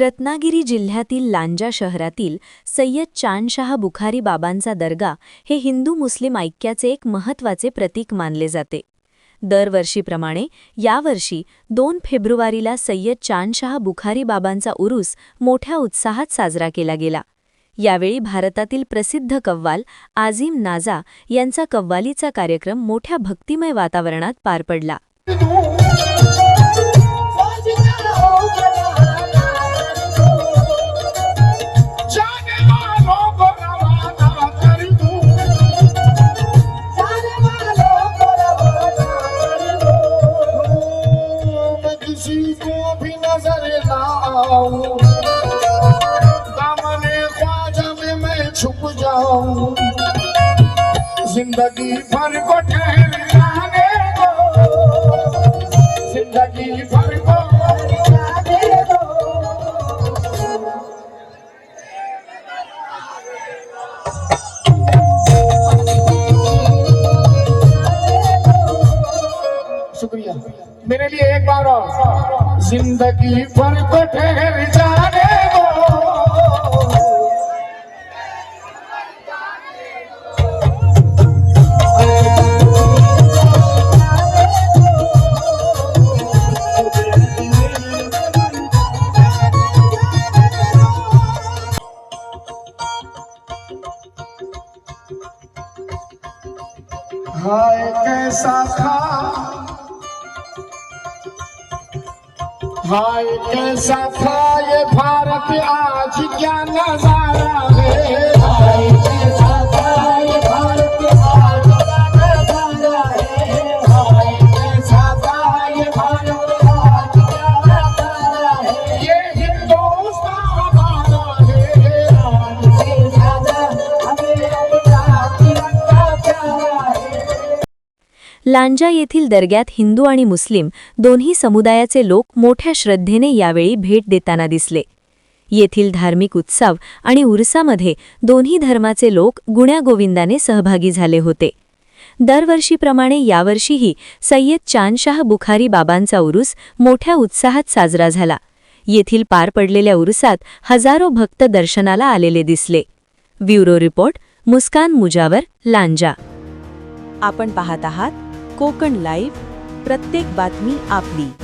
रत्नागिरी जिल्ह्यातील लांजा शहरातील सय्यद चानशाह बुखारी बाबांचा दर्गा हे हिंदू मुस्लिम ऐक्याचे एक महत्त्वाचे प्रतीक मानले जाते. दरवर्षीप्रमाणे यावर्षी दोन फेब्रुवारीला सय्यद चानशाह बुखारी बाबांचा उरूस मोठ्या उत्साहात साजरा केला गेला. यावेळी भारतातील प्रसिद्ध कव्वाल आझिम नाजा यांचा कव्वालीचा कार्यक्रम मोठ्या भक्तिमय वातावरणात पार पडला. ना दामने ख्वाजा में मैं छुप जाऊं। जिंदगी भर को ठहर जाने दो। जिंदगी भर को जाने दो। शुक्रिया। मेरे लिए एक बार और। जिंदगी पर को ठहर जाने दो हाय कैसा था? हाय कैसा था ये भारत आज क्या नजारा है लांजा येथील दर्ग्यात हिंदू आणि मुस्लिम दोन्ही समुदायाचे लोक मोठ्या श्रद्धेने यावेळी भेट देताना दिसले. येथील धार्मिक उत्सव आणि उरसामध्ये दोन्ही धर्माचे लोक गुण्यागोविंदाने सहभागी झाले होते. दरवर्षीप्रमाणे यावर्षीही सय्यद चानशाह बुखारी बाबांचा उरूस मोठ्या उत्साहात साजरा झाला. येथील पार पडलेल्या उरुसात हजारो भक्त दर्शनाला आलेले दिसले. Bureau report Muskan Mujawar Lanja. आपण पाहत आहात कोकण लाईव्ह प्रत्येक बातमी आपली.